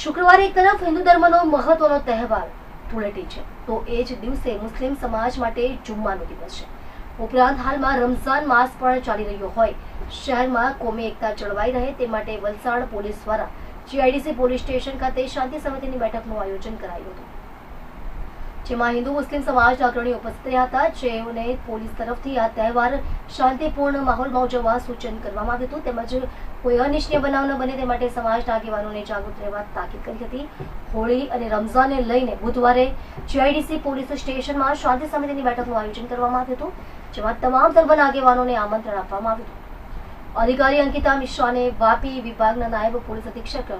શુક્રવારે એક તરફ હિન્દુ ધર્મનો મહત્વનો તહેવાર ધૂળેટી છે, તો એ જ દિવસે મુસ્લિમ સમાજ માટે જુમ્માનો દિવસ છે. ઉપરાંત હાલમાં રમઝાન માસ પણ ચાલી રહ્યો હોય, શહેરમાં કોમી એકતા જળવાઈ રહે તે માટે વલસાડ પોલીસ દ્વારા જીઆઈડીસી પોલીસ સ્ટેશન ખાતે શાંતિ સમિતિની બેઠકનું આયોજન કરાયું હતું. જેમાં હિન્દુ મુસ્લિમ સમાજ અગ્રણીઓ ઉપસ્થિત રહ્યા હતા. જેઓને પોલીસ તરફથી આ તહેવાર શાંતિપૂર્ણ માહોલમાં ઉજવવા સૂચન કરવામાં આવ્યું હતું. તેમજ કોઈ અનિચ્છનીય બનાવ ન બને તે માટે સમાજના આગેવાનોને જાગૃત રહેવા તાકીદ કરી હતી. હોળી અને રમઝાનને લઈને બુધવારે જીઆઈડીસી પોલીસ સ્ટેશનમાં શાંતિ સમિતિની બેઠકનું આયોજન કરવામાં આવ્યું હતું, જેમાં તમામ ધર્મના આગેવાનોને આમંત્રણ આપવામાં આવ્યું હતું. અધિકારી અંકિતા મિશ્રાને વાપી વિભાગના નાયબ પોલીસ અધિક્ષક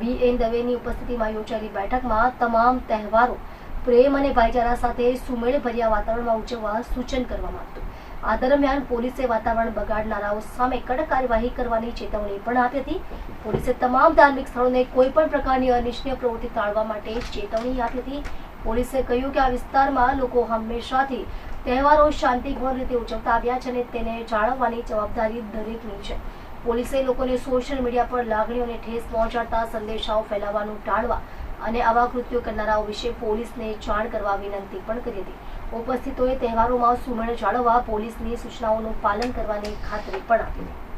બી એન દવેની ઉપસ્થિતિમાં યોજાયેલી બેઠકમાં તમામ તહેવારો પ્રેમ અને ભાઈચારા સાથે સુમેળભર્યા વાતાવરણમાં ઉજવવા સૂચન કરવામાં આવ્યું. આ દરમિયાન પોલીસે વાતાવરણ બગાડનારાઓ સામે કડક કાર્યવાહી કરવાની ચેતવણી પણ આપી હતી. પોલીસે તમામ ધાર્મિક સ્થળોને કોઈ પણ પ્રકારની અનિચ્છનીય પ્રવૃત્તિ ટાળવા માટે ચેતવણી આપી હતી. પોલીસે કહ્યું કે આ વિસ્તારમાં લોકો હંમેશાથી તહેવારો શાંતિપૂર્ણ રીતે ઉજવતા આવ્યા છે અને તેને જાળવવાની જવાબદારી દરેકની છે. પોલીસે લોકોને સોશિયલ મીડિયા પર લાગણીઓને ઠેસ પહોંચાડતા સંદેશાઓ ફેલાવવાનું ટાળવા અને આવા કૃત્યો કરનારાઓ વિશે પોલીસને જાણ કરવા વિનંતી પણ કરી હતી. ઉપસ્થિતોએ તહેવારોમાં સુમેળ જાળવવા પોલીસની સૂચનાઓનું પાલન કરવાની ખાતરી પણ આપી હતી.